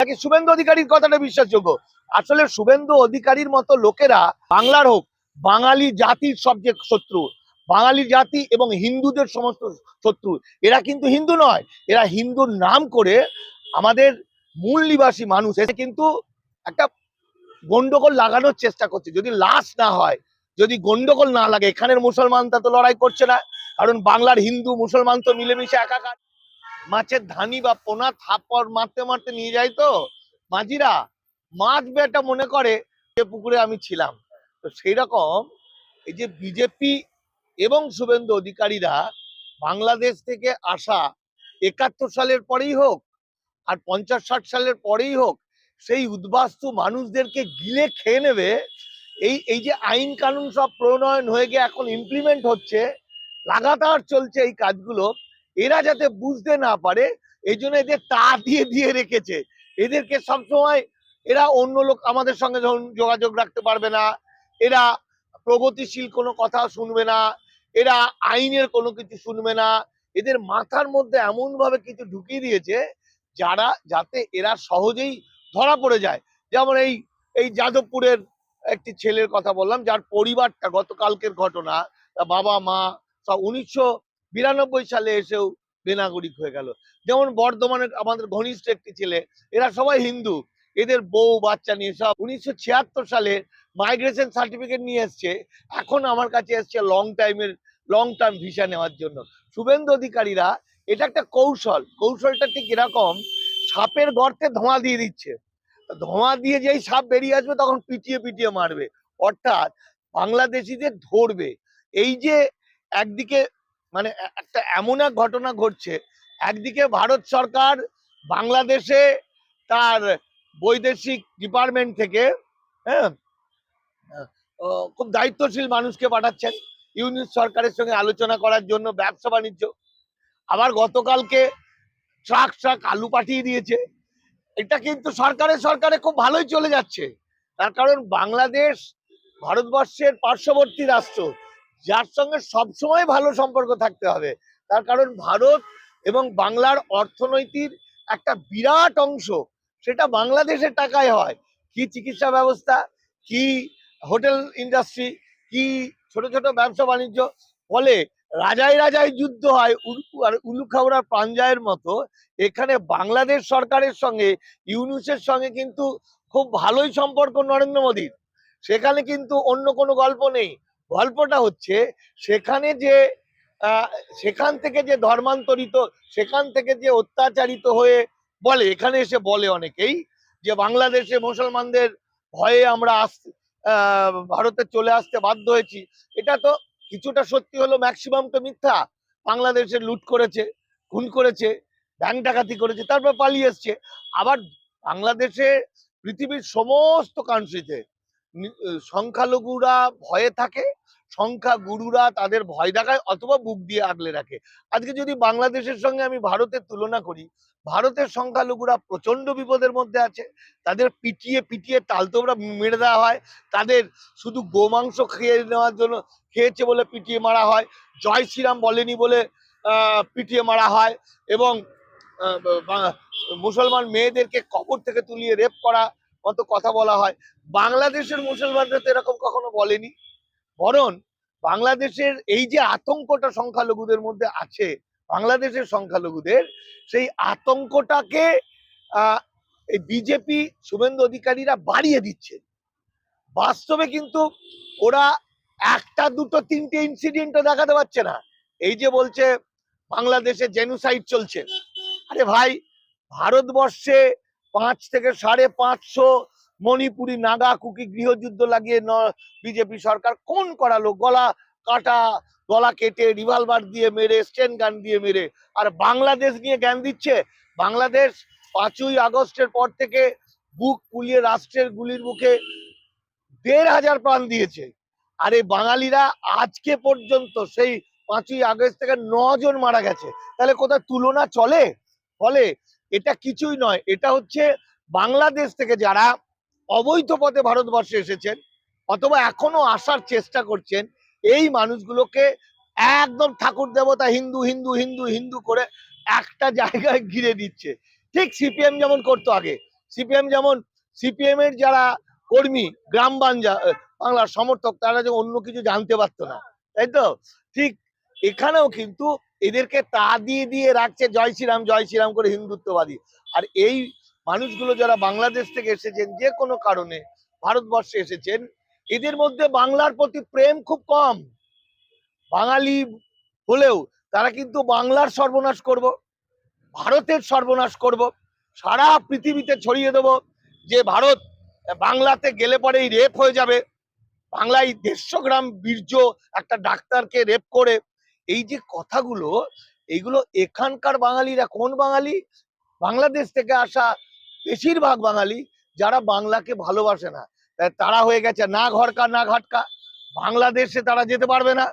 নাকি শুভেন্দু অধিকারীর কথাটা বিশ্বাসযোগ্য? আসলে শুভেন্দু অধিকারীর মতো লোকেরা বাংলার হোক, বাঙালি জাতির সবচেয়ে শত্রু, বাঙালি জাতি এবং হিন্দুদের সমস্ত শত্রু, এরা কিন্তু হিন্দু নয়, এরা হিন্দুর নাম করে আমাদের মূল নিবাসী মানুষ এসে কিন্তু একটা গন্ডগোল লাগানোর চেষ্টা করছে, যদি লাশ না হয়, যদি গন্ডগোল না লাগে, এখানের মুসলমানরা তো লড়াই করছে না, কারণ বাংলার হিন্দু, মুসলমান তো মিলেমিশে একাকার। মাছের ধানি বা পোনা থাপড় মারতে মারতে নিয়ে যায় তো? মাঝিরা, মাছ বেটা মনে করে যে পুকুরে আমি ছিলাম। তো সেই রকম এই যে বিজেপি এবং শুভেন্দু অধিকারীরা বাংলাদেশ থেকে আসা একাত্তর সালের পরেই হোক আর পঞ্চাশ ষাট সালের পরেই হোক, সেই উদ্বাস্তু মানুষদেরকে গিলে খেয়ে নেবে। এই এই যে আইন কানুন সব প্রণয়ন হয়ে গিয়ে এখন ইমপ্লিমেন্ট হচ্ছে, লাগাতার চলছে এই কাজগুলো। এরা যাতে বুঝতে না পারে, এই জন্য এদের তা দিয়ে দিয়ে রেখেছে। এদেরকে সবসময় এরা অন্য লোক, আমাদের সঙ্গে যখন যোগাযোগ রাখতে পারবে না, এরা প্রগতিশীল কোনো কথা শুনবে না, এরা আইনের কোনো কিছু শুনবে না, এদের মাথার মধ্যে এমন ভাবে কিছু ঢুকিয়ে দিয়েছে, যারা, যাতে এরা সহজেই ধরা পড়ে যায়। যেমন এই এই যাদবপুরের একটি ছেলের কথা বললাম, যার পরিবারটা গতকালকের ঘটনা বাবা, মা, সব উনিশশো বিরানব্বই সালে এসেও বেনাগরিক হয়ে গেল। যেমন বর্ধমানের আমাদের ঘনিষ্ঠ একটি ছেলে, এরা সবাই হিন্দু। এদের বউ, বাচ্চা নিয়ে সব উনিশশো ছিয়াত্তর সালে মাইগ্রেশন সার্টিফিকেট নিয়ে এসছে। এখন আমার কাছে এসছে লং টাইমের লং টার্ম ভিসা নেওয়ার জন্য। শুভেন্দু অধিকারীরা, এটা একটা কৌশল। কৌশলটা ঠিক এরকম, সাপের গর্তে ধোঁয়া দিয়ে দিচ্ছে। ধোঁয়া দিয়ে যেই সাপ বেরিয়ে আসবে তখন পিটিয়ে পিটিয়ে মারবে। অর্থাৎ বাংলাদেশিদের ধরবে। এই যে একদিকে মানে একটা এমন এক ঘটনা ঘটছে। একদিকে ভারত সরকার বাংলাদেশে তার বৈদেশিক ডিপার্টমেন্ট থেকে হ্যাঁ খুব দায়িত্বশীল মানুষকে পাঠাচ্ছেন ইউনিট সরকারের সঙ্গে আলোচনা করার জন্য, ব্যবসা বাণিজ্য। আবার গতকালকে ট্রাক ট্রাক আলু পাঠিয়ে দিয়েছে। এটা কিন্তু সরকারের সরকারে খুব ভালোই চলে যাচ্ছে। তার কারণ বাংলাদেশ ভারতবর্ষের পার্শ্ববর্তী রাষ্ট্র। যার সঙ্গে সবসময় ভালো সম্পর্ক থাকতে হবে। তার কারণ ভারত এবং বাংলার অর্থনৈতিক একটা বিরাট অংশ, সেটা বাংলাদেশের টাকায় হয়। কি চিকিৎসা ব্যবস্থা, কি হোটেল ইন্ডাস্ট্রি, কি ছোট ছোট ব্যবসা বাণিজ্য, ফলে রাজায় রাজায় যুদ্ধ হয় আর উলুখাউড়ার পাঞ্জায়ের মতো। এখানে বাংলাদেশ সরকারের সঙ্গে, ইউনুসের সঙ্গে কিন্তু খুব ভালোই সম্পর্ক নরেন্দ্র মোদীর। সেখানে কিন্তু অন্য কোনো গল্প নেই। গল্পটা হচ্ছে সেখানে যে সেখান থেকে যে ধর্মান্তরিত, সেখান থেকে যে অত্যাচারিত হয়ে বলে, এখানে এসে বলে অনেকেই যে বাংলাদেশে মুসলমানদের ভয়ে আমরা আস ভারতে চলে আসতে বাধ্য হয়েছি। এটা তো কিছুটা সত্যি হলো ম্যাক্সিমাম তো মিথ্যা। বাংলাদেশে লুট করেছে, খুন করেছে ব্যাংক ডাকাতি করেছে, তারপর পালিয়ে এসছে। আবার বাংলাদেশে পৃথিবীর সমস্ত কান্ট্রিতে সংখ্যালঘুরা ভয়ে থাকে সংখ্যা গুরুরা তাদের ভয় দেখায় অথবা বুক দিয়ে আগলে রাখে। আজকে যদি বাংলাদেশের সঙ্গে আমি ভারতের তুলনা করি, ভারতের সংখ্যালঘুরা প্রচণ্ড বিপদের মধ্যে আছে, তাদের পিটিয়ে পিটিয়ে তালতোবরা মেরে দেওয়া হয়, তাদের শুধু গোমাংস খেয়ে নেওয়ার জন্য খেয়েছে বলে পিটিয়ে মারা হয়, জয় শ্রীরাম বলেনি বলে পিটিয়ে মারা হয় এবং মুসলমান মেয়েদেরকে কবর থেকে তুলিয়ে রেপ করা মতো কথা বলা হয়। বাংলাদেশের মুসলমানরা তো এরকম কখনো বলেনি। বরং বাংলাদেশের এই যে আতঙ্কটা সংখ্যালঘুদের মধ্যে আছে, বাংলাদেশের সংখ্যালঘুদের, সেই আতঙ্কটাকে বিজেপি শুভেন্দু অধিকারীরা বাড়িয়ে দিচ্ছে। বাস্তবে কিন্তু ওরা একটা, দুটো, তিনটে ইনসিডেন্টও দেখাতে পারছে না। এই যে বলছে, বাংলাদেশে জেনুসাইড চলছে। আরে ভাই, ভারতবর্ষে পাঁচ থেকে সাড়ে পাঁচশো মণিপুরি নাগা কুকি গৃহযুদ্ধ লাগিয়ে বিজেপি সরকার কোন করালো? গলা কাটা, গলা কেটে রিভলভার দিয়ে মেরে স্টেন গান দিয়ে মেরে। আর বাংলাদেশ নিয়ে জ্ঞান দিচ্ছে? বাংলাদেশ পাঁচই আগস্টের পর থেকে বুক ফুলিয়ে রাষ্ট্রের গুলির মুখে দেড় হাজার প্রাণ দিয়েছে। আর এই বাঙালিরা আজকে পর্যন্ত সেই পাঁচই আগস্ট থেকে জন মারা গেছে। তাহলে কোথায় তুলনা চলে? ফলে এটা কিছুই নয়, এটা হচ্ছে বাংলাদেশ থেকে যারা অবৈধ পথে ভারতবর্ষে এসেছেন অথবা এখনও আসার চেষ্টা করছেন, এই মানুষগুলোকে একদম ঠাকুর দেবতা হিন্দু হিন্দু হিন্দু হিন্দু করে একটা জায়গায় ঘিরে দিচ্ছে। ঠিক সিপিএম যেমন করতো আগে, সিপিএম যেমন সিপিএম এর যারা কর্মী, গ্রাম বাংলার সমর্থক, তারা যে অন্য কিছু জানতে পারতো না, তাই তো? ঠিক এখানেও কিন্তু এদেরকে তা দিয়ে দিয়ে রাখছে জয় শ্রীরাম জয় শ্রীরাম করে হিন্দুত্ববাদী। আর এই মানুষগুলো যারা বাংলাদেশ থেকে এসেছেন যে কোনো কারণে ভারতবর্ষে এসেছেন এদের মধ্যে বাংলার প্রতি প্রেম খুব কম। বাঙালি হলেও তারা কিন্তু বাংলার সর্বনাশ করব ভারতের সর্বনাশ করব সারা পৃথিবীতে ছড়িয়ে দেব যে ভারত বাংলাতে গেলে পরেই রেপ হয়ে যাবে। বাংলায় দেড়শো গ্রাম বীর্য একটা ডাক্তারকে রেপ করে এই যে কথাগুলো, এইগুলো এখানকার বাঙালিরা, কোন বাঙালি? বাংলাদেশ থেকে আসা বেশিরভাগ বাঙালি যারা বাংলাকে ভালোবাসে না। তাই তারা হয়ে গেছে না ঘরকা, না ঘাটকা। বাংলাদেশে তারা যেতে পারবে না।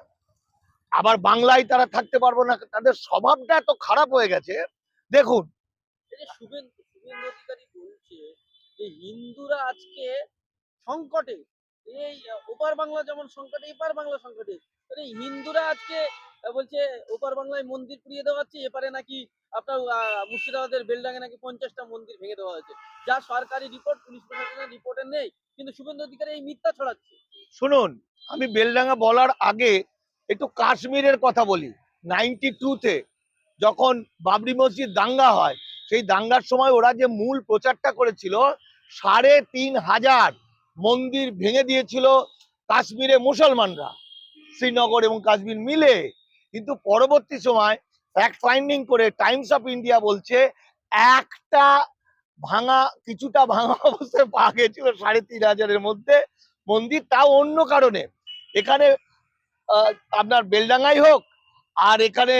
আবার বাংলায় তারা থাকতে পারবে না। তাদের স্বভাবটা এত খারাপ হয়ে গেছে। দেখুন। হিন্দুরা আজকে সংকটে এই ওপার বাংলা যেমন সংকটে, এপার বাংলা সংকটে। হিন্দুরা আজকে বলছে, ওপার বাংলায় মন্দির পুড়িয়ে দেওয়া হচ্ছে, এপারে নাকি আপনার মুর্শিদাবাদের বেলডাঙ্গে নাকি পঞ্চাশটা মন্দির ভেঙে দেওয়া হয়েছে। যা সরকারি রিপোর্ট পুলিশ প্রশাসনের রিপোর্টে নেই, কিন্তু শুভেন্দু অধিকারী এই মিথ্যা ছড়াচ্ছে। শুনুন, আমি বেলডাঙ্গা বলার আগে একটু কাশ্মীরের কথা বলি। নাইনটি টুতে যখন বাবরি মসজিদ দাঙ্গা হয়, সেই দাঙ্গার সময় ওরা যে মূল প্রচারটা করেছিল, সাড়ে তিন হাজার মন্দির ভেঙে দিয়েছিল কাশ্মীরে মুসলমানরা। শ্রীনগর এবং কাশ্মীর মিলে। কিন্তু পরবর্তী সময় ফ্যাক্ট ফাইন্ডিং করে টাইমস অফ ইন্ডিয়া বলছে, একটা ভাঙা, কিছুটা ভাঙা অবস্থায় পাওয়া গেছিল সাড়ে তিন হাজারের মধ্যে। মন্দির তাও অন্য কারণে। এখানে আপনার বেলডাঙ্গাই হোক, আর এখানে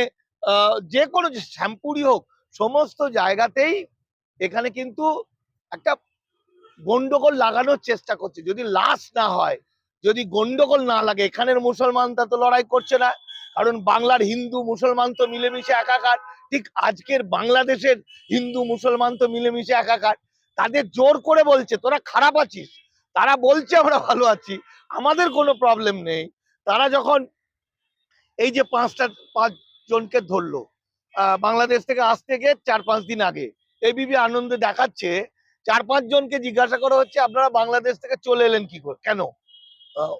যে কোনো শ্যামপুরি হোক, সমস্ত জায়গাতেই এখানে কিন্তু একটা গন্ডগোল লাগানোর চেষ্টা করছে। যদি লাশ না হয়, যদি গন্ডগোল না লাগে, এখানের মুসলমানরা তো লড়াই করছে না। কারণ বাংলার হিন্দু মুসলমান তো মিলেমিশে একাকার। ঠিক আজকের বাংলাদেশের হিন্দু মুসলমান তো মিলেমিশে একাকার। তাদের জোর করে বলছে, তোরা খারাপ আছিস। তারা বলছে আমরা ভালো আছি। আমাদের কোনো প্রবলেম নেই। তারা যখন এই যে পাঁচটা, পাঁচ জনকে ধরলো বাংলাদেশ থেকে আসতে গিয়ে চার পাঁচ দিন আগে এবিপি আনন্দে দেখাচ্ছে চার পাঁচ জনকে জিজ্ঞাসা করা হচ্ছে, আপনারা বাংলাদেশ থেকে চলে এলেন কি করে? কেন?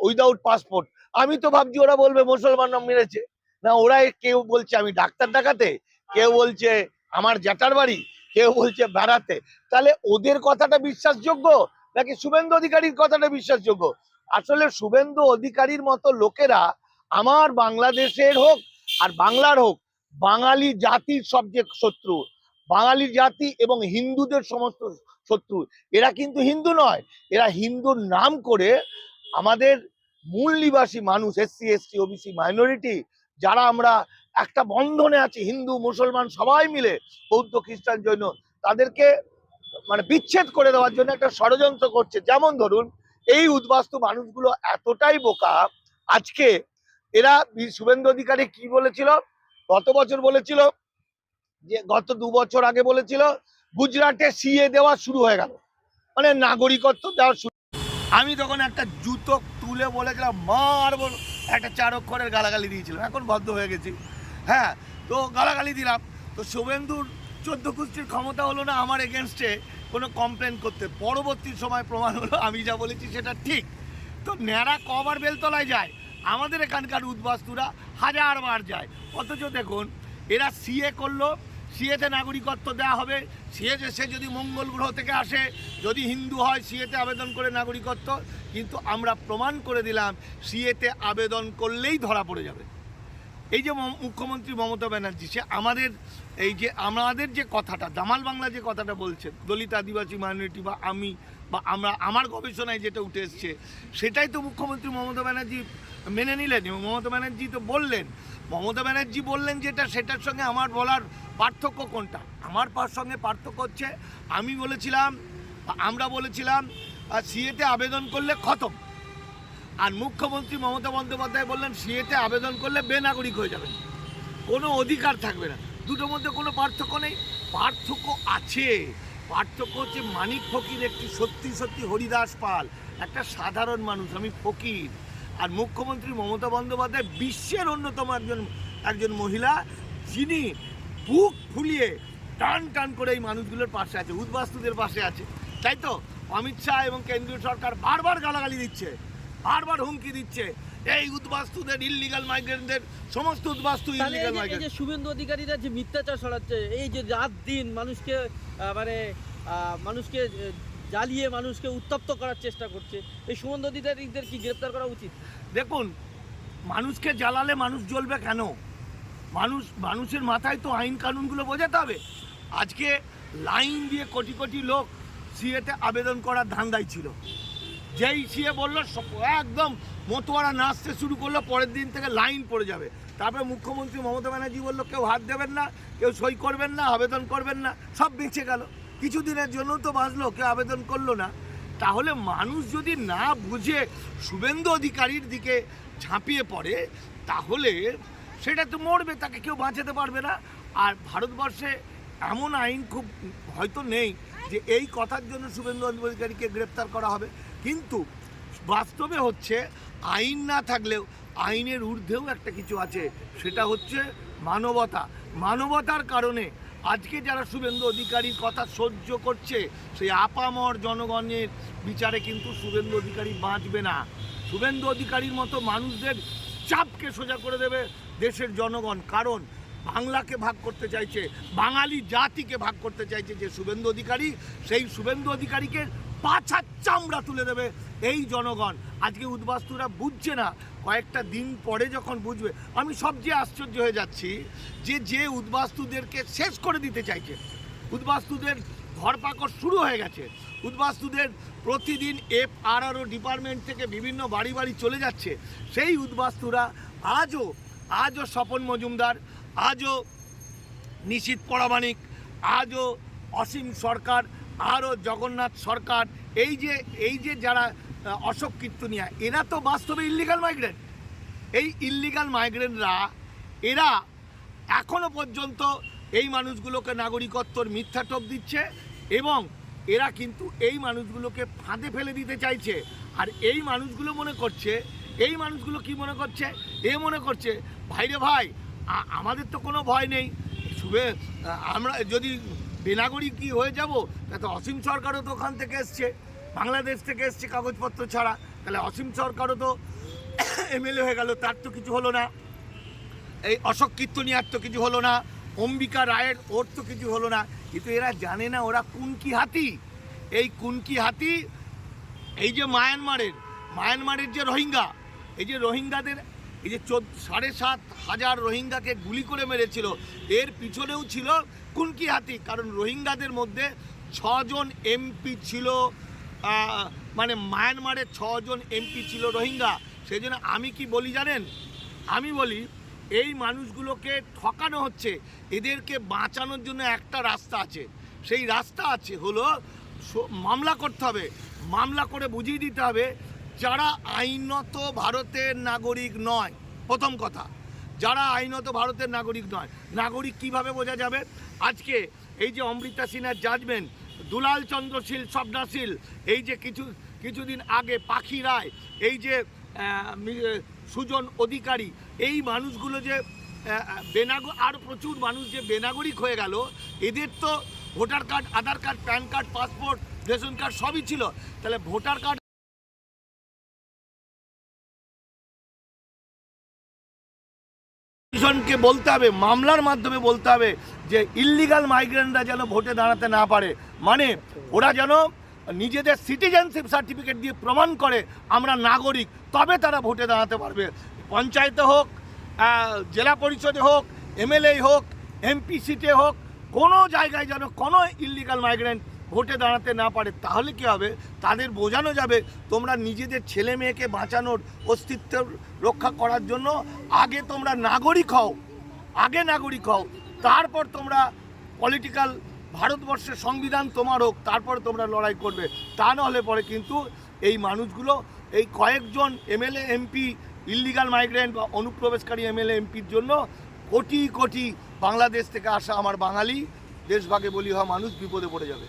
উইদাউট পাসপোর্ট আমি তো ভাবছি ওরা বলবে মুসলমানরা মেরেছে। না, ওরা কেউ বলছে, আমি ডাক্তার দেখাতে, কেউ বলছে আমার জ্যাঠার বাড়ি, কেউ বলছে বেড়াতে। তাহলে ওদের কথাটা বিশ্বাসযোগ্য? নাকি শুভেন্দু অধিকারীর কথাটা বিশ্বাসযোগ্য? আসলে শুভেন্দু অধিকারীর মতো লোকেরা আমার বাংলাদেশের হোক আর বাংলার হোক, বাঙালি জাতির সবচেয়ে শত্রু। বাঙালি জাতি এবং হিন্দুদের সমস্ত শত্রু। এরা কিন্তু হিন্দু নয়, এরা হিন্দুর নাম করে আমাদের মূল নিবাসী মানুষ এসসি এসটি ওবিসি মাইনরিটি যারা আমরা একটা বন্ধনে আছি, হিন্দু, মুসলমান সবাই মিলে বৌদ্ধ, খ্রিস্টান, জৈন, তাদেরকে মানে বিচ্ছেদ করে দেওয়ার জন্য একটা ষড়যন্ত্র করছে। যেমন ধরুন, এই উদ্বাস্তু মানুষগুলো এতটাই বোকা, আজকে এরা শুভেন্দু অধিকারী কি বলেছিল? গত বছর বলেছিল যে গত দু বছর আগে বলেছিল, গুজরাটে সিএ দেওয়া শুরু হয়ে গেল। মানে নাগরিকত্ব দেওয়া শুরু। আমি তখন একটা জুতো তুলে বলেছিলাম, মার বল, একটা চার অক্ষরের গালাগালি দিয়েছিলাম। এখন বদ্ধ হয়ে গেছি। হ্যাঁ তো গালাগালি দিলাম। তো শুভেন্দুর চোদ্দ কুস্তির ক্ষমতা হলো না আমার এগেনস্টে কোনো কমপ্লেন করতে। পরবর্তী সময় প্রমাণ হলো, আমি যা বলেছি সেটা ঠিক। তো ন্যাড়া কবার বেলতলায় যায়, আমাদের এখানকার উদ্বাস্তুরা হাজার বার যায়। অথচ দেখুন, এরা সিএ করল সিএতে নাগরিকত্ব দেওয়া হবে। সিএ সে যদি মঙ্গল গ্রহ থেকে আসে, যদি হিন্দু হয় সিএতে আবেদন করে নাগরিকত্ব। কিন্তু আমরা প্রমাণ করে দিলাম সিএতে আবেদন করলেই ধরা পড়ে যাবে। এই যে মুখ্যমন্ত্রী মমতা ব্যানার্জি, সে আমাদের এই যে আমাদের যে কথাটা দামাল বাংলা যে কথাটা বলছেন দলিত আদিবাসী, মাইনরিটি বা আমি বা আমরা, আমার গবেষণায় যেটা উঠে এসছে, সেটাই তো মুখ্যমন্ত্রী মমতা ব্যানার্জি মেনে নিলেন এবং মমতা ব্যানার্জি তো বললেন। মমতা ব্যানার্জি বললেন যেটা, সেটার সঙ্গে আমার বলার পার্থক্য কোনটা? আমার পার সঙ্গে পার্থক্য হচ্ছে, আমি বলেছিলাম, আমরা বলেছিলাম সিএতে আবেদন করলে খতম। আর মুখ্যমন্ত্রী মমতা বন্দ্যোপাধ্যায় বললেন, সিএতে আবেদন করলে বেনাগরিক হয়ে যাবেন। কোনো অধিকার থাকবে না। দুটোর মধ্যে কোনো পার্থক্য নেই। পার্থক্য আছে। পার্থক্য হচ্ছে মানিক ফকির একটি সত্যি সত্যি হরিদাস পাল, একটা সাধারণ মানুষ, আমি ফকির। আর মুখ্যমন্ত্রী মমতা বন্দ্যোপাধ্যায় বিশ্বের অন্যতম একজন একজন মহিলা, যিনি বুক ফুলিয়ে টান টান করে এই মানুষগুলোর পাশে আছে উদ্বাস্তুদের পাশে আছে। তাই তো? অমিত শাহ এবং কেন্দ্রীয় সরকার বারবার গালাগালি দিচ্ছে বারবার হুমকি দিচ্ছে। এই উদ্বাস্তুদের ইল্লিগাল মাইগ্রেন্টদের সমস্ত উদ্বাস্তু তাহলে ইল্লিগাল মাইগ্রেন্ট যে শুভেন্দু অধিকারীরা যে মিথ্যাচার ছড়াচ্ছে এই যে রাত দিন মানুষকে মানে মানুষকে জ্বালিয়ে মানুষকে উত্তপ্ত করার চেষ্টা করছে এই শুভেন্দু অধিকারীদের কি গ্রেপ্তার করা উচিত? দেখুন মানুষকে জ্বালালে মানুষ জ্বলবে কেন? মানুষ, মানুষের মাথায় তো আইন কানুনগুলো বোঝাতে হবে। আজকে লাইন দিয়ে কোটি কোটি লোক সিএতে আবেদন করার ধান্দাই ছিল। যেই সিএ বলল একদম মতোয়ারা নাচতে শুরু করল, পরের দিন থেকে লাইন পড়ে যাবে। তারপরে মুখ্যমন্ত্রী মমতা ব্যানার্জি বলল, কেউ হাত দেবেন না, কেউ সই করবেন না, আবেদন করবেন না, সব বেঁচে গেল। কিছুদিনের জন্য তো বাঁচলো, কেউ আবেদন করল না। তাহলে মানুষ যদি না বুঝে শুভেন্দু অধিকারীর দিকে ঝাঁপিয়ে পড়ে, তাহলে সেটা তো মরবে, তাকে কেউ বাঁচাতে পারবে না। আর ভারতবর্ষে এমন আইন খুব, হয়তো নেই যে এই কথার জন্য শুভেন্দু অধিকারীকে গ্রেপ্তার করা হবে। কিন্তু বাস্তবে হচ্ছে, আইন না থাকলেও আইনের ঊর্ধ্বেও একটা কিছু আছে। সেটা হচ্ছে মানবতা। মানবতার কারণে আজকে যারা শুভেন্দু অধিকারীর কথা সহ্য করছে, সেই আপামর জনগণের বিচারে কিন্তু শুভেন্দু অধিকারী বাঁচবে না। শুভেন্দু অধিকারীর মতো মানুষদের চাপকে সোজা করে দেবে দেশের জনগণ, কারণ বাংলাকে ভাগ করতে চাইছে, বাঙালি জাতিকে ভাগ করতে চাইছে যে শুভেন্দু অধিকারী, সেই শুভেন্দু অধিকারীকে পাছার চামড়া তুলে দেবে এই জনগণ। আজকে উদ্বাস্তুরা বুঝছে না, কয়েকটা দিন পরে যখন বুঝবে, আমি সবচেয়ে আশ্চর্য হয়ে যাচ্ছি যে যে উদ্বাস্তুদেরকে শেষ করে দিতে চাইছে, উদ্বাস্তুদের ধরপাকড় শুরু হয়ে গেছে, উদ্বাস্তুদের প্রতিদিন এফ আর ডিপার্টমেন্ট থেকে বিভিন্ন বাড়ি বাড়ি চলে যাচ্ছে, সেই উদ্বাস্তুরা আজও আজও স্বপন মজুমদার, আজও নিশীত পরামানিক আজও অসীম সরকার, আরও জগন্নাথ সরকার, এই যে এই যে যারা অশোক কীর্তনিয়া, এরা তো বাস্তবে ইল্লিগাল মাইগ্রেন্ট এই ইল্লিগাল মাইগ্রেন্টরা এরা এখনও পর্যন্ত এই মানুষগুলোকে নাগরিকত্বর মিথ্যা টোপ দিচ্ছে এবং এরা কিন্তু এই মানুষগুলোকে ফাঁদে ফেলে দিতে চাইছে। আর এই মানুষগুলো মনে করছে, এই মানুষগুলো কি মনে করছে? এ মনে করছে ভাইরে ভাই আমাদের তো কোনো ভয় নেই। শুভে আমরা যদি বেনাগরি কি হয়ে যাব তাতে অসীম সরকারও তো ওখান থেকে এসছে, বাংলাদেশ থেকে এসছে কাগজপত্র ছাড়া। তাহলে অসীম সরকারও তো এমএলএ হয়ে গেল, তার তো কিছু হলো না। এই অশোক কীর্তনিয়ার তো কিছু হলো না, অম্বিকা রায়ের, ওর তো কিছু হলো না। কিন্তু এরা জানে না ওরা কুনকি হাতি। এই কুনকি হাতি? এই যে মায়ানমারের মায়ানমারের যে রোহিঙ্গা, এই যে রোহিঙ্গাদের এই যে চোদ্দ, সাড়ে সাত হাজার রোহিঙ্গাকে গুলি করে মেরেছিল, এর পিছনেও ছিল কুনকি হাতি, কারণ রোহিঙ্গাদের মধ্যে ছজন এমপি ছিল মানে মায়ানমারের ছজন এমপি ছিল রোহিঙ্গা। সেই জন্য আমি কি বলি জানেন? আমি বলি, এই মানুষগুলোকে ঠকানো হচ্ছে, এদেরকে বাঁচানোর জন্য একটা রাস্তা আছে। সেই রাস্তা আছে হলো মামলা করতে হবে। মামলা করে বুঝিয়ে দিতে হবে যারা আইনত ভারতের নাগরিক নয়, প্রথম কথা, যারা আইনত ভারতের নাগরিক নয়, নাগরিক কীভাবে বোঝা যাবে? আজকে এই যে অমৃতা সিনহার জাজমেন্ট দুলাল চন্দ্রশীল স্বপ্নাশীল এই যে কিছু, কিছুদিন আগে পাখি রায়, এই যে সুজন অধিকারী, এই মানুষগুলো যে বেনাগ, আর প্রচুর মানুষ যে বেনাগরিক হয়ে গেল, এদের তো voter card, Aadhaar card, pan card, passport, ration card সবই ছিল। তাহলে ভোটার কার্ড কমিশনকে বলতে হবে, মামলার মাধ্যমে বলতে হবে যে ইল্লিগাল মাইগ্রেন্টরা যেন ভোটে দাঁড়াতে না পারে। মানে ওরা যেন নিজেদের সিটিজেনশিপ সার্টিফিকেট দিয়ে প্রমাণ করে আমরা নাগরিক, তবে তারা ভোটে দাঁড়াতে পারবে। পঞ্চায়েতে হোক জেলা পরিষদে হোক, এমএলএ হোক, এমপি সিটে হোক, কোনো জায়গায় যেন কোনো ইল্লিগাল মাইগ্রেন্ট ভোটে দাঁড়াতে না পারে, তাহলে কি হবে? তাদের বোঝানো যাবে তোমরা নিজেদের ছেলে মেয়েকে বাঁচানোর অস্তিত্ব রক্ষা করার জন্য আগে তোমরা নাগরিক হও, আগে নাগরিক হও, তারপর তোমরা পলিটিক্যাল ভারতবর্ষের সংবিধান তোমার হোক, তারপর তোমরা লড়াই করবে। তা নাহলে পরে কিন্তু এই মানুষগুলো, এই কয়েকজন এমএলএ, এমপি ইল্লিগাল মাইগ্রেন্ট বা অনুপ্রবেশকারী এমএলএ, এমপির জন্য কোটি কোটি বাংলাদেশ থেকে আসা আমার বাঙালি, দেশভাগে বলি হওয়া মানুষ বিপদে পড়ে যাবে।